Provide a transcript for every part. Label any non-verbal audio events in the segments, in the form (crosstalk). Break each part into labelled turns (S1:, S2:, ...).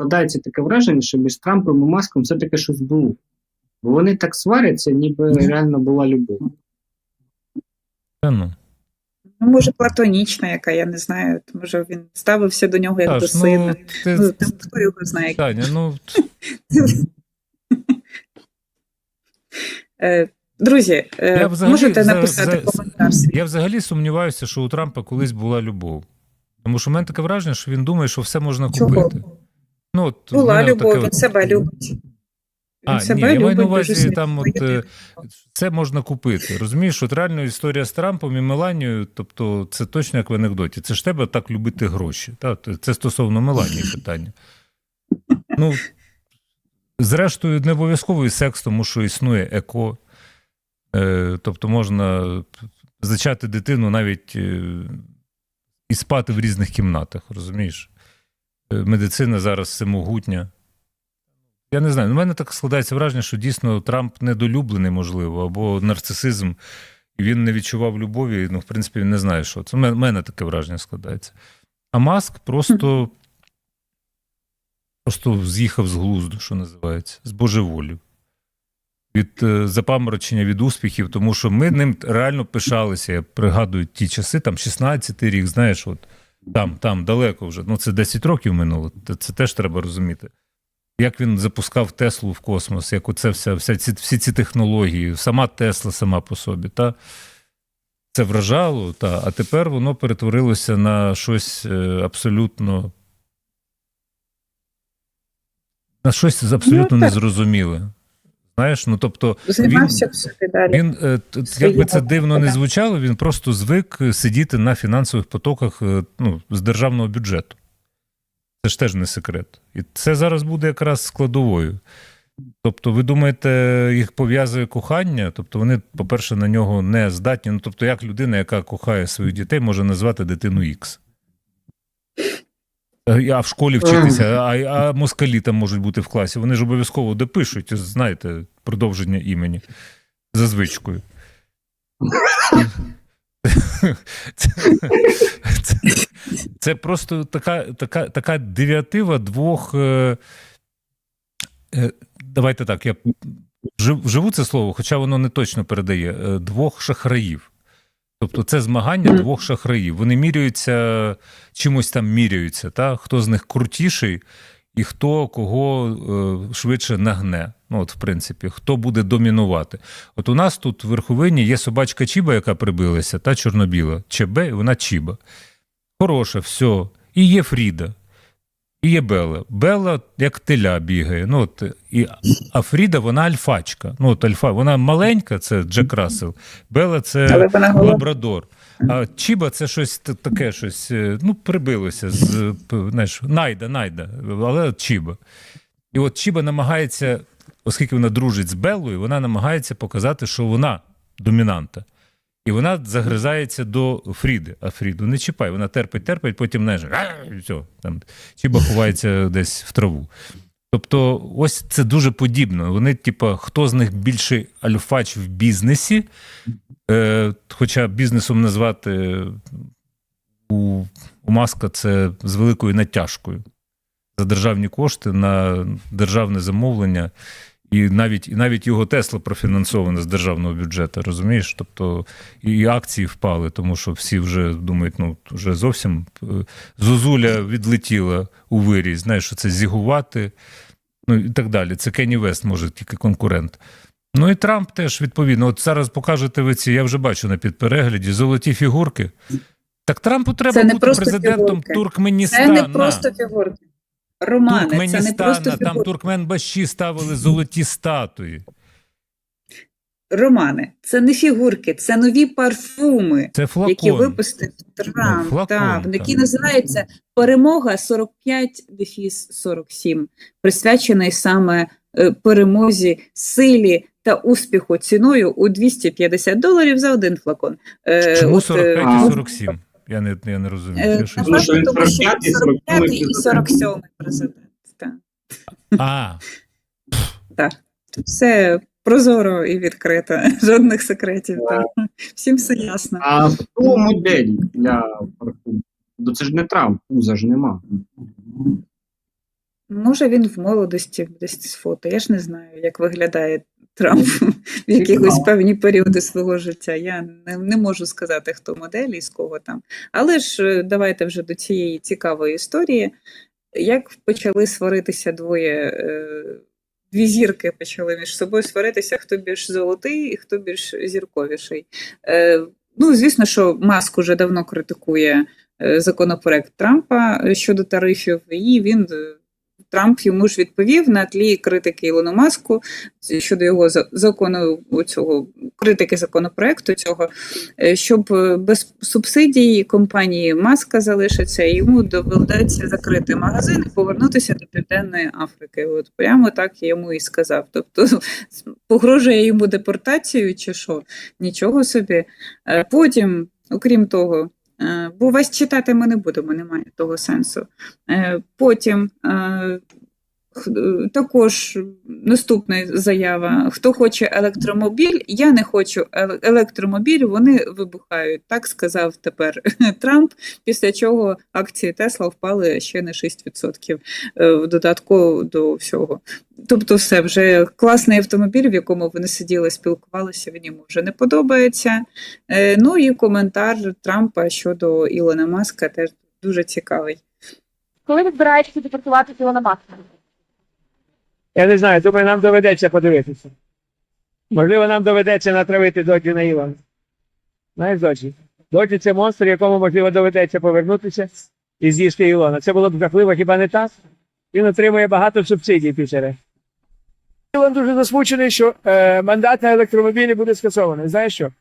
S1: складається таке враження, що між Трампом і Маском все-таки щось було. Бо вони так сваряться, ніби реально була любов.
S2: Ну.
S3: Ну, може, платонічна, яка, я не знаю. Може, він ставився до нього як
S2: Саш,
S3: до сина.
S2: ну, ти,
S3: Ну, там хто його знає.
S2: Таня, ну,
S3: Е, Друзі, е,
S2: Я взагалі
S3: можете написати
S2: за-
S3: коментар свій.
S2: я взагалі сумніваюся, що у Трампа колись була любов. Тому що в мене таке враження, що він думає, що все можна
S3: Чого?
S2: Ну, от,
S3: Була
S2: мене
S3: любов,
S2: таке
S3: він себе любить.
S2: А,
S3: себе
S2: ні, я маю на увазі там, от, е, це можна купити. Розумієш, от реально історія з Трампом і Меланією, тобто це точно як в анекдоті. Це ж тебе так любити гроші. Та? Це стосовно Меланії питання. Ну, зрештою, не обов'язково і секс, тому що існує еко. Е, тобто можна зачати дитину навіть е, і спати в різних кімнатах, розумієш? Е, Медицина зараз всемогутня. Я не знаю. У мене так складається враження, що дійсно Трамп недолюблений, можливо, або нарцисизм, він не відчував любові. Ну, в принципі, він не знає, що це. У мене- таке враження складається. А Маск просто, просто з'їхав з глузду, що називається, з божеволів. Від е, запаморочення від успіхів, тому що ми ним реально пишалися. Я пригадую ті часи, там 16-й рік, знаєш, от там, там далеко вже. Ну, це 10 років минуло. Це, теж треба розуміти. Як він запускав Теслу в космос, як оце вся, вся ці, всі ці технології, сама Тесла сама по собі. Та? Це вражало, та, а тепер воно перетворилося на щось е, абсолютно. На щось абсолютно
S3: Ну,
S2: незрозуміле. Знаєш, ну тобто,
S3: Займався собі далі.
S2: він, е, як би це дивно не звучало, він просто звик е, сидіти на фінансових потоках е, ну, з державного бюджету. Це ж теж не секрет. І це зараз буде якраз складовою. Тобто, ви думаєте, їх пов'язує кохання? Тобто, вони, по-перше, на нього не здатні. Ну, тобто, як людина, яка кохає своїх дітей, може назвати дитину Ікс? Е, А в школі вчитися, а, а москалі там можуть бути в класі. Вони ж обов'язково допишуть, знаєте, продовження імені за звичкою. Це, це, це просто така, така, така девіатива двох. Е, е, давайте так, я вживу це слово, хоча воно не точно передає, е, двох шахраїв. Тобто це змагання
S3: mm.
S2: двох шахраїв. Вони міряються, чимось там міряються, та? хто з них крутіший і хто кого е, швидше нагне. Ну, от, в принципі, хто буде домінувати. От у нас тут в верховині є собачка Чіба, яка прибилася, та чорнобіла. ЧБ, і вона Чіба. Хороша, все. І є Фріда. І є Белла. Белла як теля бігає. Ну, от, і, а Фріда, вона альфачка. Ну, от альфа, вона маленька, це Джек Рассел. Белла це лабрадор. А Чіба це щось таке, щось, е, ну, прибилося з знаєш, найда, найда, але Чіба. І от Чіба намагається, оскільки вона дружить з Беллою, вона намагається показати, що вона домінанта. І вона загризається до Фріди, а Фріду не чіпай, вона терпить, терпить, потім не і все, там Чіба ховається десь в траву. Тобто, ось це дуже подібно. Вони, типа, хто з них більший альфач в бізнесі, е, хоча бізнесом назвати у, у Маска це з великою натяжкою за державні кошти на державне замовлення. І навіть, і навіть його Тесла профінансована з державного бюджету, розумієш? Тобто і акції впали, тому що всі вже думають, ну вже зовсім е, зозуля відлетіла у вирій, знаєш, що це зігувати, ну і так далі. Це Кенні Вест, може, тільки конкурент. Ну і Трамп теж відповідно. От зараз покажете ви ці, я вже бачу на підперегляді, золоті фігурки. Так Трампу треба бути президентом
S3: фігурки. Це не просто фігурки. Романе, це не просто
S2: там
S3: фігурки.
S2: Туркменбаші ставили золоті статуї.
S3: Романе, це не фігурки, це нові парфуми,
S2: Це флакон.
S3: які випустив Трамп.
S2: Ну,
S3: так, який називається Перемога 45 дефіс 47, присвячений саме е, перемозі, силі та успіху ціною у 250 доларів за один флакон. Е,
S2: Чому
S3: от, е,
S2: 45
S1: а-
S2: і 47? Я не, я не розумію.
S3: Е,
S2: Я
S1: Тому що він
S3: тому
S1: 45-й,
S3: 45 і
S1: 47-й
S3: 47 президент. Так.
S2: А,
S3: Все прозоро і відкрито, жодних секретів. Так. Всім все ясно.
S1: А хто модель для парфуму? Ну це ж не Трамп, пуза ж нема.
S3: Може, він в молодості десь з фото. Я ж не знаю, як виглядає Трамп в якихось певні періоди свого життя. Я не, не можу сказати, хто модель і з кого там. Але ж е, давайте вже до цієї цікавої історії. Як почали сваритися двоє, е, дві зірки почали між собою сваритися, хто більш золотий і хто більш зірковіший. Е, Ну, звісно, що Маск уже давно критикує е, законопроект Трампа е, щодо тарифів, і він е, Трамп йому ж відповів на тлі критики Ілону Маску щодо його закону цього критики законопроекту цього, е, щоб е, без субсидій компанії Маска залишиться, і йому доведеться закрити магазин і повернутися до Південної Африки. От прямо так йому і сказав. Тобто погрожує йому депортацією чи що? Нічого собі. Е, Потім, окрім того, бо весь читати ми не будемо, немає того сенсу. Е, Потім е, е, також наступна заява: хто хоче електромобіль, я не хочу електромобіль, вони вибухають. Так сказав тепер (laughs) Трамп, після чого акції Тесла впали ще на 6% е, в додатку до всього. Тобто, все вже класний автомобіль, в якому вони сиділи, спілкувалися, він йому вже не подобається. Е, Ну і коментар Трампа щодо Ілона Маска теж дуже цікавий.
S4: Коли ви збираєтеся депортувати Ілона Маска?
S5: Я не знаю, думаю, нам доведеться подивитися. Можливо, нам доведеться натравити доджі на Ілона. Знаєш, доджі? Доджі це монстр, якому, можливо, доведеться повернутися і з'їсти Ілона. Це було б жахливо, хіба не так? Він отримує багато субсидій після. Ілон дуже засмучений, що е, мандат на електромобілі буде скасований. Знаєш що?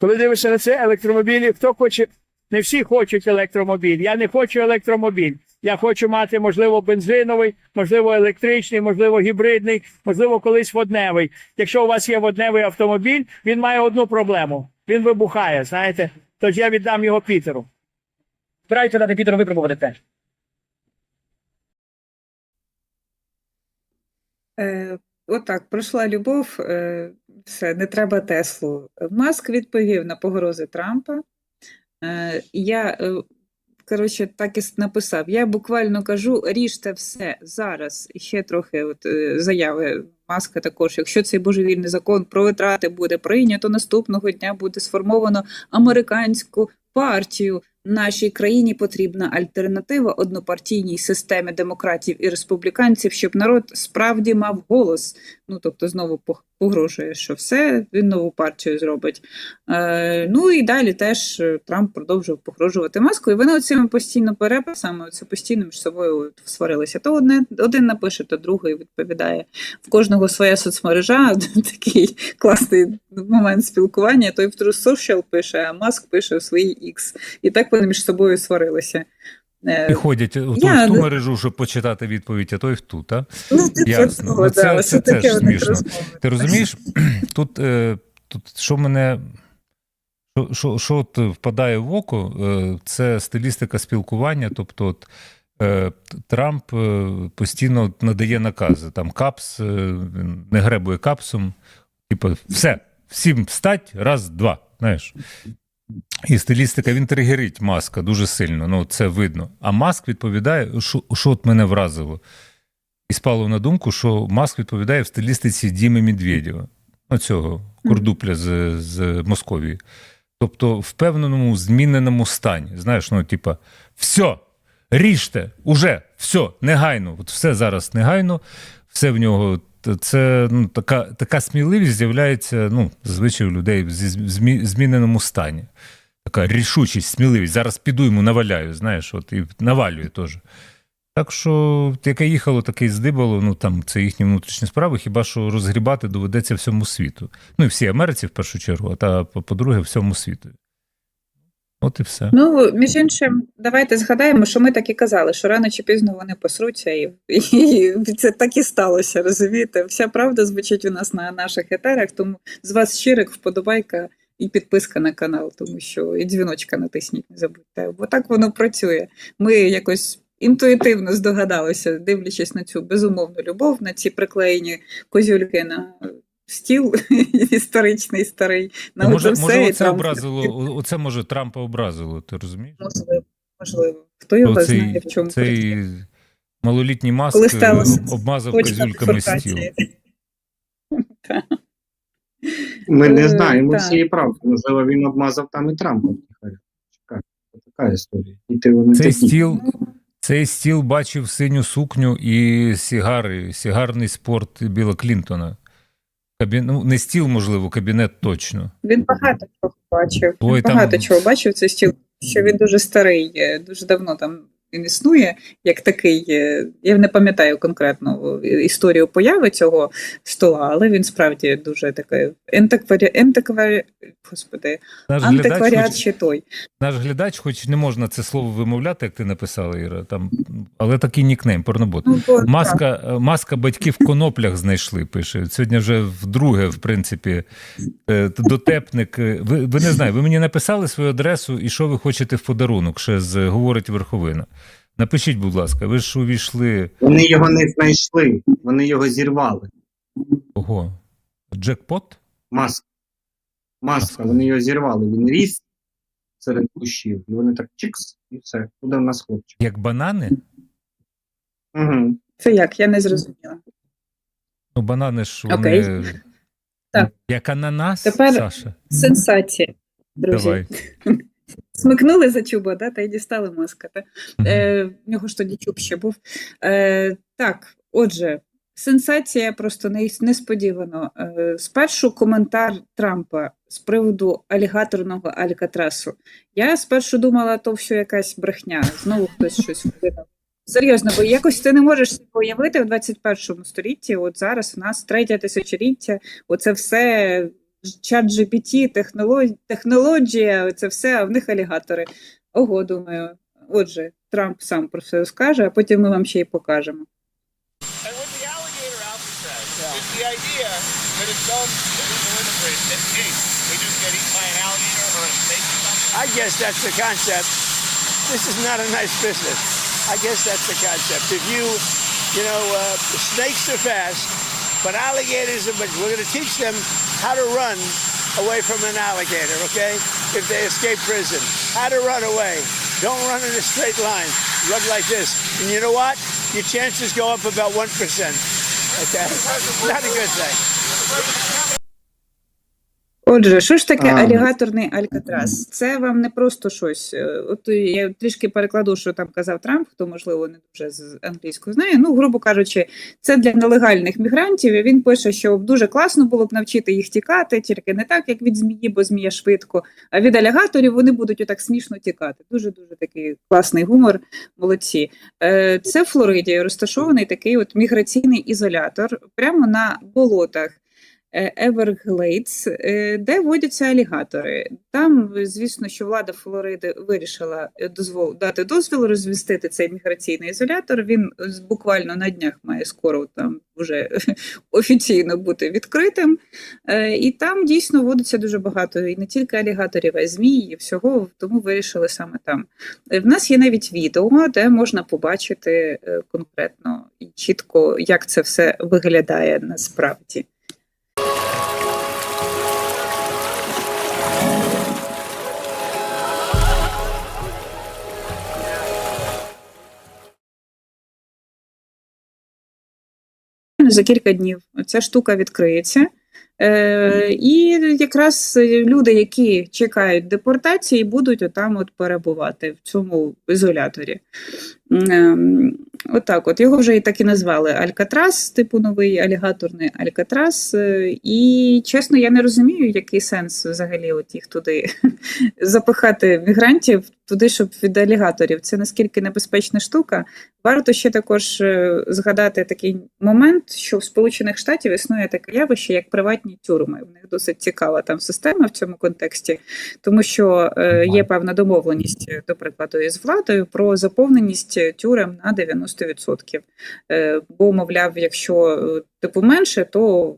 S5: Коли дивишся на це, електромобілі, хто хоче, не всі хочуть електромобіль. Я не хочу електромобіль. Я хочу мати, можливо, бензиновий, можливо, електричний, можливо, гібридний, можливо, колись водневий. Якщо у вас є водневий автомобіль, він має одну проблему. Він вибухає, знаєте. Тож я віддам його Пітеру. Збираюся дати Пітеру випробувати теж.
S3: Е, Отак, пройшла любов, е, все, не треба Теслу. Маск відповів на погрози Трампа. Е, я, е, коротше, так і написав. Я буквально кажу, ріжте все зараз. І ще трохи от, е, заяви Маска також. Якщо цей божевільний закон про витрати буде прийнято, наступного дня буде сформовано американську партію. Нашій країні потрібна альтернатива однопартійній системі демократів і республіканців, щоб народ справді мав голос. Ну тобто знову погрожує, що все він нову партію зробить. Е, ну і далі теж е, Трамп продовжував погрожувати маску. І вони оцими постійно переписами, оце постійно між собою сварилися. То одне один напише, то другий відповідає. В кожного своя соцмережа, (laughs) такий класний момент спілкування. Той в True Social пише, а Маск пише у своїй X. І так вони між собою сварилися. Е,
S2: І ходять в ту,
S3: Я
S2: в ту
S3: не-
S2: мережу, щоб почитати відповідь, а той в ту, так?
S3: Ну,
S2: Ясно.
S3: того,
S2: Ну, це-
S3: да,
S2: це теж смішно.
S3: розмови.
S2: Ти розумієш, (clears throat) тут, е, тут що мене. Що, що, от впадає в око, е, це стилістика спілкування. Тобто, от, Трамп постійно надає накази. Там капс, він не гребує капсом. Типу, все, всім встать, раз, два. Знаєш. І стилістика він тригерить маска дуже сильно. Ну, це видно. А маск відповідає, що, що от мене вразило. І спало на думку, що Маск відповідає в стилістиці Діми Медведєва, ну, цього курдупля з, з Московії. Тобто, в певному зміненому стані. Знаєш, ну, типа, все, ріжте, уже, все, негайно. От все зараз негайно, все в нього. Це ну, така, така сміливість з'являється ну, зазвичай у людей в зміненому стані. Така рішучість, сміливість. Зараз піду йому наваляю, знаєш, от і навалює теж. Так що, яке їхало, таке й здибало, ну там це їхні внутрішні справи, хіба що розгрібати доведеться всьому світу. Ну і всій Америці в першу чергу, а та по-друге, всьому світу. От і все.
S3: Ну, між іншим, давайте згадаємо, що ми так і казали, що рано чи пізно вони посруться, і, і це так і сталося, розумієте? Вся правда звучить у нас на наших етерах, тому з вас щирик, вподобайка і підписка на канал, тому що і дзвіночка натисніть, не забудьте. Бо так воно працює. Ми якось інтуїтивно здогадалися, дивлячись на цю безумовну любов, на ці приклеєні козюльки на стіл (laughs) історичний старий. На
S2: Ну, може,
S3: оце
S2: може,
S3: і
S2: оце образило, оце може Трампа образило, ти розумієш?
S3: Можливо, можливо. Хто його
S2: Оцей-
S3: знає, в чому
S2: цей,
S3: причина.
S2: Малолітній маск
S3: Коли
S2: е,
S3: сталося
S2: обмазав козюльками стіл. (laughs)
S1: Ми не
S3: Е,
S1: знаємо цієї правди. Можливо, він обмазав там і Трампа. така історія. І ти вони
S2: Цей
S1: такі.
S2: стіл, цей стіл бачив синю сукню і сігари, сігарний спорт Біла Клінтона. Кабі... Ну, не стіл, можливо, кабінет точно.
S3: Він багато чого бачив.
S2: Ой,
S3: Він
S2: там-
S3: багато чого бачив цей стіл, що він дуже старий, е, дуже давно там він існує, як такий. е, Я не пам'ятаю конкретно е, історію появи цього стола, але він справді дуже такий ентикварі... ентикварі... Господи,
S2: Наш
S3: антикваріат
S2: хоч,
S3: ще той.
S2: наш глядач, хоч не можна це слово вимовляти, як ти написала, Іра, там, але такий нікнейм, порнобот.
S3: Ну, бо.
S2: Маска, маска батьків в коноплях знайшли, пише. Сьогодні вже вдруге, в принципі, е, дотепник. Ви, ви не знаю, ви мені написали свою адресу і що ви хочете в подарунок, ще з говорить верховина. Напишіть, будь ласка, ви ж увійшли.
S1: Вони його не знайшли, вони його зірвали.
S2: Ого. Джекпот?
S1: Маска. Маска, вони його зірвали. Він ріс серед кущів. І вони так чикс, і все. Куди в нас хлопчик?
S2: Як банани?
S1: Угу.
S3: Це як? Я не зрозуміла.
S2: Ну, банани ж вони.
S3: Окей. Так.
S2: Як ананас,
S3: Тепер-
S2: Саша.
S3: Сенсація, друзі.
S2: Давай. (laughs)
S3: Смикнули за чуба, да, та й дістали маска. Та? Е, в нього ж тоді чуб ще був. Е, так, отже, сенсація просто не, несподівано. Е, спершу коментар Трампа з приводу алігаторного Алькатрасу. Я спершу думала, то все якась брехня. Знову хтось щось видав. Серйозно, бо якось ти не можеш собі уявити в 21 столітті. От зараз у нас третє тисячоліття, оце все чат GPT, технологія, це все, а в них алігатори. Ого, думаю. Отже, Трамп сам про це розкаже, а потім ми вам ще й покажемо.
S5: I guess that's the concept. This is not a nice business. I guess that's the concept. If you, you know, uh, snakes are fast, but alligators are, but we're going to teach them how to run away from an alligator, okay? If they escape prison, how to run away. Don't run in a straight line. Run like this. And you know what? Your chances go up about 1%. Okay? Not a good thing.
S3: Отже, що ж таке
S1: А.
S3: алігаторний алькатрас? Це вам не просто щось. е, От я трішки перекладу, що там казав Трамп, хто можливо не дуже з англійською знає. Ну, грубо кажучи, це для нелегальних мігрантів. І він пише, що дуже класно було б навчити їх тікати, тільки не так, як від змії, бо змія швидко. А від алігаторів вони будуть отак смішно тікати. Дуже дуже такий класний гумор. Молодці. Е, Це в Флориді розташований такий от міграційний ізолятор прямо на болотах. Е, Everglades, е, де водяться алігатори. Там, звісно, що влада Флориди вирішила е, дозвол дати дозвіл розвістити цей міграційний ізолятор. Він буквально на днях має скоро там вже (laughs) офіційно бути відкритим. І там дійсно водиться дуже багато і не тільки алігаторів, а й змій, і всього, тому вирішили саме там. В нас є навіть відео, де можна побачити конкретно і чітко, як це все виглядає насправді. За кілька днів ця штука відкриється. Е, і якраз люди, які чекають депортації, будуть отам от перебувати в цьому ізоляторі. Ем, Отак, от його вже і так і назвали Алькатрас, типу новий алігаторний Алькатрас. Е, І чесно, я не розумію, який сенс взагалі от їх туди (laughs) запихати мігрантів туди, щоб від алігаторів. Це наскільки небезпечна штука. Варто ще також е, згадати такий момент, що в Сполучених Штатів існує таке явище, як приватні тюрми. В них досить цікава там система в цьому контексті, тому що е, є певна домовленість, до прикладу, із владою про заповненість тюрем на 90%. Е, Бо, мовляв, якщо е, типу менше, то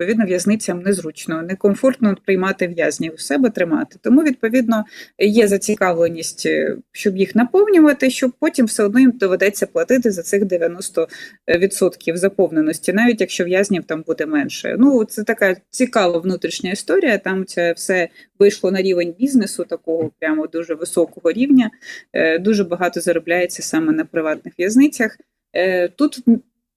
S3: відповідно в'язницям незручно, некомфортно приймати в'язнів, в себе тримати. Тому, відповідно, є зацікавленість, е, щоб їх наповнювати, щоб потім все одно їм доведеться платити за цих 90% заповненості, навіть якщо в'язнів там буде менше. Ну, це така цікава внутрішня історія. Там це все вийшло на рівень бізнесу, такого прямо дуже високого рівня. Е, Дуже багато заробляється саме на приватних в'язницях. Е, Тут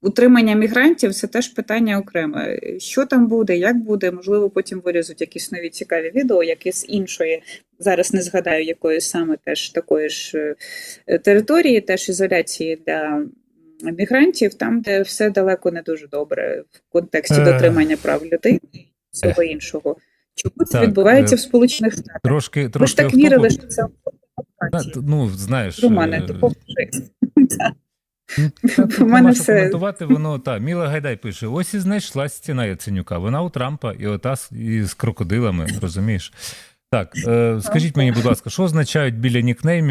S3: утримання мігрантів це теж питання окреме. Що там буде, як буде, можливо, потім вирізуть якісь нові цікаві відео, які з іншої, зараз не згадаю, якої саме теж такої ж е, території, теж ізоляції для мігрантів, там, де все далеко не дуже добре в контексті
S2: Е.
S3: дотримання прав людини і всього іншого. Чому це
S2: Так,
S3: відбувається
S2: е,
S3: в Сполучених Штатах?
S2: Трошки,
S3: ж
S2: трошки
S3: так
S2: автопу.
S3: вірили, що це
S2: Ну, знаєш,
S3: Романе,
S2: е,
S3: допоможи. (laughs) (laughs)
S2: Тут
S3: У мене все-
S2: коментувати, воно та Міла Гайдай пише: ось і знайшла стіна Яценюка. Вона у Трампа і ота і з крокодилами, розумієш? Так, е, скажіть мені, будь ласка, що означають біля нікнеймів